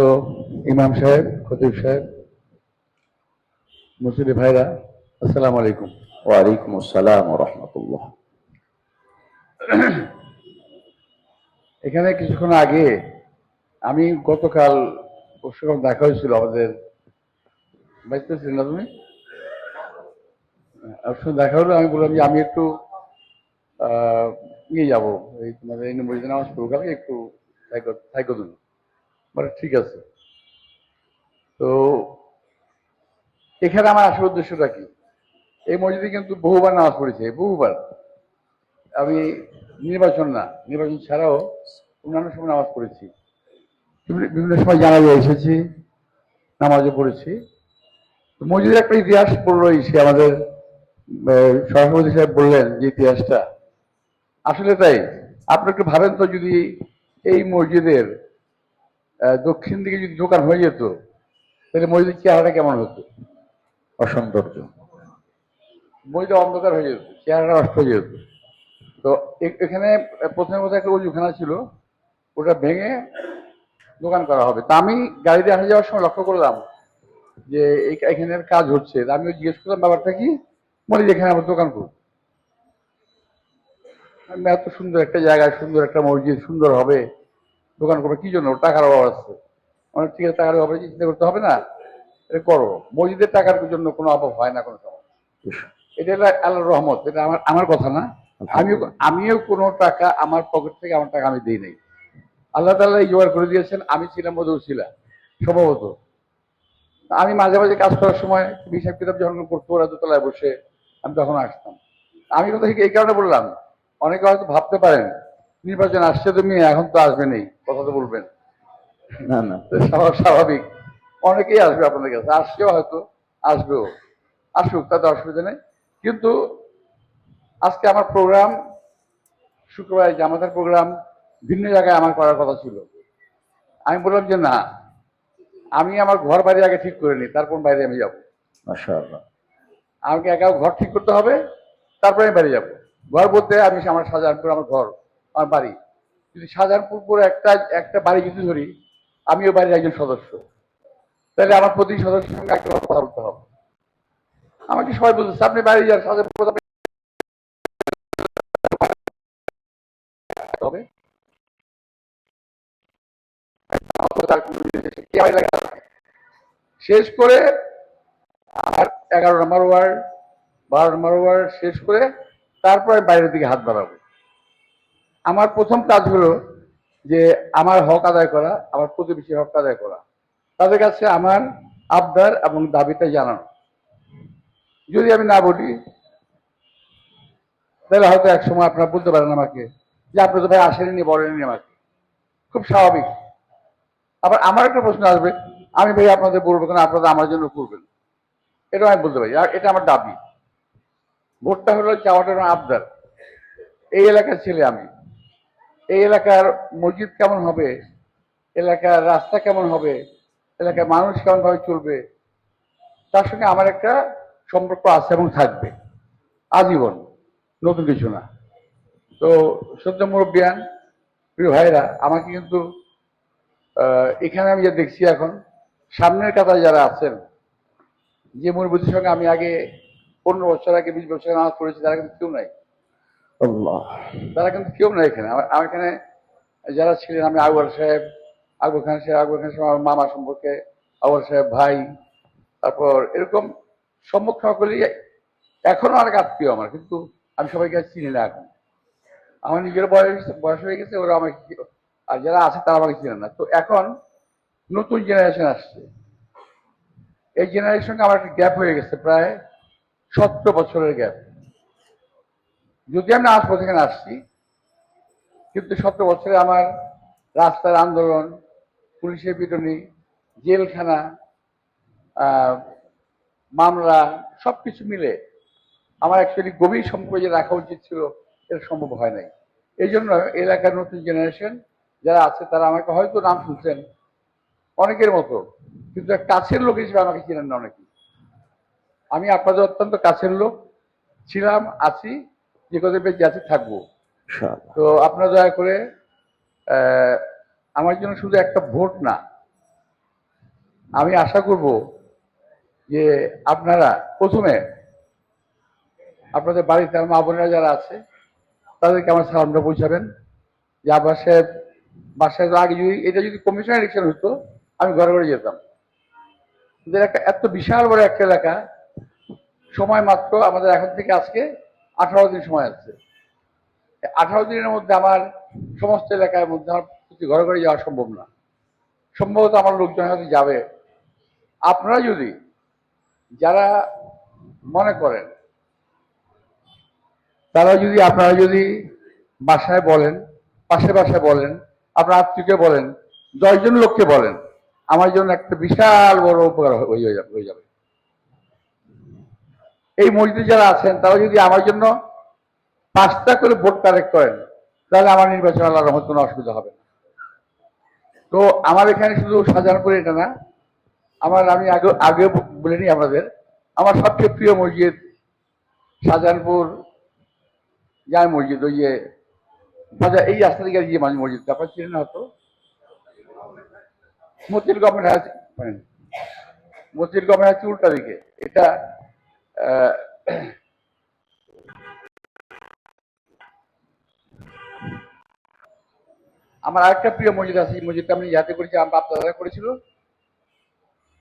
তো ইমাম সাহেব খতিব সাহেব মুসলিম ভাইরা আসসালামু আলাইকুম। ওয়ালাইকুম আসসালাম রহমতুল্লাহ। এখানে কিছুক্ষণ আগে আমি গতকাল ওর দেখা হয়েছিল আমাদের বাইতে ছিল না তুমি? ওর দেখা হলো আমি বললাম যে আমি একটু আহ, ইয়ে যাব। এই তোমাদের এই নম্বর নামাজ পড়ব কালকে একটু থাইকো দিন মানে ঠিক আছে। তো এখানে আমার আসার উদ্দেশ্যটা কি? এই মসজিদে কিন্তু বহুবার নামাজ পড়েছে, বহুবার। আমি নির্বাচন না, নির্বাচন ছাড়াও অন্যান্য সময় নামাজ পড়েছি। বিভিন্ন- সময় জানাজা এসেছি, নামাজও পড়েছি। মসজিদের একটা ইতিহাস পড়ল সে আমাদের সভাপতি সাহেব বললেন যে ইতিহাসটা। আসলে তাই, আপনি একটু ভাবেন তো যদি এই মসজিদের দক্ষিণ দিকে যদি দোকান হয়ে যেত, তাহলে মসজিদের চেহারাটা কেমন হতো? অসৌন্দর্য। বইটা অন্ধকার হয়ে যেত, চেহারাটা নষ্ট হয়ে যেত। তো এখানে প্রথমে বোধহয় একটা উজুখানা ছিল, ওটা ভেঙে দোকান করা হবে। তা আমি গাড়িতে আসা যাওয়ার সময় লক্ষ্য করলাম যে এখানের কাজ হচ্ছে। আমি জিজ্ঞেস করলাম, ব্যাপারটা কি? হয় এখানে আমার দোকান করব। এত সুন্দর একটা জায়গায় সুন্দর একটা মসজিদ, সুন্দর হবে। দোকান করবে কি জন্য? ওর টাকার অভাব আছে। অনেক ঠিক আছে টাকার অভাবে চিন্তা করতে হবে না। এটা করো। মসজিদের টাকার জন্য কোনো অভাব হয় না কোনো সময়। এটা হলো আল্লাহর রহমত। এটা আমার আমার কথা না। আমিও আমিও কোনো টাকা আমার পকেট থেকে আমার টাকা আমি দিই নাই। আল্লাহ এই জোগাড় করে দিয়েছেন। আমি ছিলাম মধু ছিলাম সম্ভবত আমি মাঝে মাঝে কাজ করার সময় হিসাব কিতাব যখন করতো ওরা দোতলায় বসে আমি তখন আসতাম। আমি কথা এই কারণে বললাম। অনেকে হয়তো ভাবতে পারেন নির্বাচন আসছে তুমি এখন তো আসবে নেই কথা তো বলবেন। না না। স্বাভাবিক। অনেকেই আসবে আপনাদের কাছে আসছেও হয়তো আসবেও। আসুক তাতে অসুবিধা নেই। কিন্তু আজকে আমার প্রোগ্রাম শুক্রবার জামাতের প্রোগ্রাম ভিন্ন জায়গায় আমার করার কথা ছিল। আমি বললাম যে না আমি আমার ঘর বাড়ি আগে ঠিক করে নিই তারপর বাইরে আমি যাব। আমাকে একা ঘর ঠিক করতে হবে তারপরে আমি বাড়ি যাব। ঘর বলতে আমি আমার শাহজাহানপুর আমার ঘর। আমার বাড়ি। যদি শাহজাহানপুর পুরো একটা একটা বাড়ি যদি ধরি, আমিও বাড়ির একজন সদস্য। তাহলে আমার প্রতি সদস্যের সঙ্গে একটা কথা বলতে হবে। আমাকে সবাই বলতেছে, আপনি বাড়ি যান আছে? শেষ করে আর এগারো নম্বর ওয়ার্ড, বারো নম্বর ওয়ার্ড শেষ করে তারপরে বাইরের দিকে হাত বাড়াবো। আমার প্রথম কাজ হলো যে আমার হক আদায় করা, আমার প্রতিবেশীর হক আদায় করা। তাদের কাছে আমার আবদার এবং দাবিটা জানানো। যদি আমি না বলি, তাহলে হয়তো এক সময় আপনারা বলতে পারেন আমাকে যে আপনি তো ভাই আসেননি, বলেননি আমাকে। খুব স্বাভাবিক। আবার আমার একটা প্রশ্ন আসবে, আমি ভাই আপনাদের বলব কেন, আপনারা আমার জন্য করবেন। এটা আমি বলতে পারি, আর এটা আমার দাবি। ভোটটা হলো চাওয়াটা আবদার। এই এলাকার ছেলে আমি। এই এলাকার মসজিদ কেমন হবে? এলাকার রাস্তা কেমন হবে? এলাকার মানুষ কেমন ভাবে চলবে? তার সঙ্গে আমার একটা সম্পর্ক আছে এবং থাকবে। আজীবন। নতুন কিছু না। তো সত্য মুরব্বিয়ান প্রিয় ভাইরা আমাকে কিন্তু এখানে আমি যা দেখছি এখন, সামনের কাতায় যারা আছেন, যে মুরব্বীদের সঙ্গে আমি আগে পনেরো বছর আগে, বিশ বছর নামাজ পড়েছি, তারা কিন্তু কেউ নাই। তারা কিন্তু কেউ নাই এখানে। আমার এখানে যারা ছিলেন, আমি আকবর সাহেব আকবর খান সাহেব আকবর খান সাহেব আমার মামা সম্পর্কে আকবর সাহেব ভাই, তারপর এরকম সম্মুখ সকলেই এখনও অনেক আত্মীয় আমার, কিন্তু আমি সবাইকে আর চিনি না এখন। আমার নিজের বয়স বয়স হয়ে গেছে, ওরা আমাকে আর যারা আছে তারা আমাকে চিনে না। তো এখন নতুন জেনারেশন আসছে। এই জেনারেশনকে আমার একটা গ্যাপ হয়ে গেছে, প্রায় সতেরো বছরের গ্যাপ যদি আমি আজ থেকে আসছি, কিন্তু সতেরো বছরে আমার রাস্তার আন্দোলন, পুলিশের পিটনি, জেলখানা মামলা সব কিছু মিলে আমার অ্যাকচুয়ালি গভীর সম্পর্ক রাখা উচিত ছিল, এটা সম্ভব হয় নাই। এই জন্য এলাকার নতুন জেনারেশন যারা আছে, তারা আমাকে হয়তো নাম শুনছেন অনেকের মতো, কিন্তু কাছের লোক হিসেবে আমাকে চিনেন না অনেকে আমি আপনাদের অত্যন্ত কাছের লোক, ছিলাম, আছি যে কদিন বেঁচে আছি থাকব। তো আপনারা দয়া করে আমার জন্য শুধু একটা ভোট না আমি আশা করব যে আপনারা প্রথমে আপনাদের বাড়িতে আমার মা বোনেরা যারা আছে তাদেরকে আমার সালামটা পৌঁছাবেন। যে আব্বাস সাহেব বাসায় তো আগে যদি এটা যদি কমিশন ইলেকশন হতো আমি ঘরে ঘরে যেতাম। একটা এত বিশাল বড় একটা এলাকা সময় মাত্র আমাদের এখন থেকে আজকে আঠারো দিন সময় আছে। আঠারো দিনের মধ্যে আমার সমস্ত এলাকার মধ্যে আমার প্রতি ঘরে ঘরে যাওয়া সম্ভব না। সম্ভবত আমার লোকজন হয়তো যাবে। আপনারা যদি যারা মনে করেন, তারা যদি, আপনারা যদি বাসায় বলেন পাশে বাসায় বলেন, আপনার আত্মীয়কে বলেন, দশজন লোককে বলেন, আমার জন্য একটা বিশাল বড় উপকার হয়ে যাবে। এই মসজিদে যারা আছেন, তারা যদি আমার জন্য পাঁচটা করে ভোট কালেক্ট করেন, তাহলে আমার নির্বাচন আল্লাহ রহমত কোনো অসুবিধা হবে তো আমার এখানে শুধু শাহজাহানপুরে এটা না, আমার আমি আগে আগে বলে নিই আপনাদের, আমার সবচেয়ে প্রিয় মসজিদ শাহজাহানপুর জায় মসজিদ, ওই যে বাজার, এই রাস্তা থেকে গিয়ে মাঝে মসজিদ তারপর চিনেন হতো মতির গভর্নমেন্ট হাই মতির গভর্নমেন্ট হাই উল্টা দিকে, এটা আমার আরেকটা প্রিয় মসজিদ আছে, এই মসজিদটা আমি ইয়াতে করেছি, আমার বাপ দাদা করেছিল।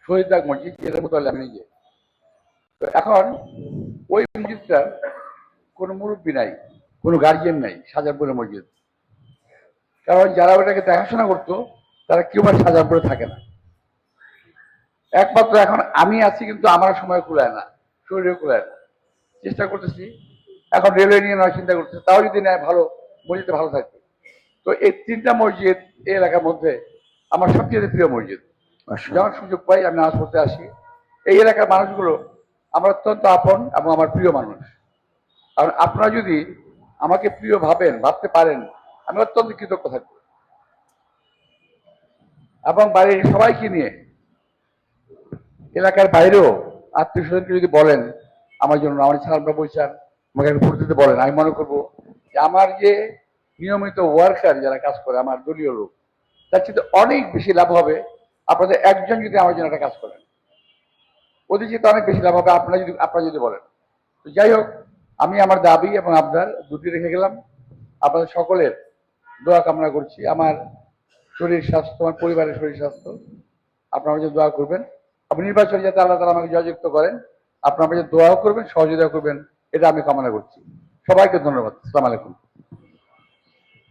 শহীদবাগ মসজিদ এটার মতো আমি নিজে এখন ওই মসজিদটা কোনো মুরব্বী নাই, কোনো গার্জিয়ান নাই সাজারপুরের মসজিদ। কারণ যারা ওটাকে দেখাশোনা করতো, তারা কেউ আর সাজারপুরে থাকে না। একমাত্র এখন আমি আছি, কিন্তু আমার সময় কুলায় না। শরীরে কুলায় না চেষ্টা করতেছি। এখন রেলওয়ে নিয়ে নেওয়ার চিন্তা করতেছি তাও যদি নেয় ভালো মসজিদে ভালো থাকবে। তো এই তিনটা মসজিদ এই এলাকার মধ্যে আমার সবচেয়ে প্রিয় মসজিদ। যখন সুযোগ পাই আমি নামাজ পড়তে আসি। এই এলাকার মানুষগুলো আমার অত্যন্ত আপন এবং আমার প্রিয় মানুষ। কারণ আপনারা যদি আমাকে প্রিয় ভাবেন ভাবতে পারেন আমি অত্যন্ত কৃতজ্ঞ থাকব। এবং বাড়ির সবাইকে নিয়ে এলাকার বাইরেও আত্মীয় স্বজনকে যদি বলেন, আমার জন্য আমার সালামটা বলছেন আমাকে একটু ভোট দিতে বলেন, আমি মনে করব যে আমার যে নিয়মিত ওয়ার্কার যারা কাজ করে, আমার দলীয় লোক, তার চেয়ে অনেক বেশি লাভ হবে আপনাদের একজন যদি আমার জন্য একটা কাজ করেন। ওদের চেয়ে অনেক বেশি লাভ হবে আপনারা যদি আপনারা যদি বলেন। তো যাই হোক, আমি আমার দাবি এবং আপনার দুটি রেখে গেলাম। আপনাদের সকলের দোয়া কামনা করছি। আমার শরীর স্বাস্থ্য, আমার পরিবারের শরীর স্বাস্থ্য, আপনারা আমাদের দোয়া করবেন। আপনি নির্বাচন যাতে আল্লাহ তালা আমাকে জয়যুক্ত করেন, আপনার দোয়াও করবেন সহযোগিতা করবেন, এটা আমি কামনা করছি। সবাইকে ধন্যবাদ। আসসালামু আলাইকুম।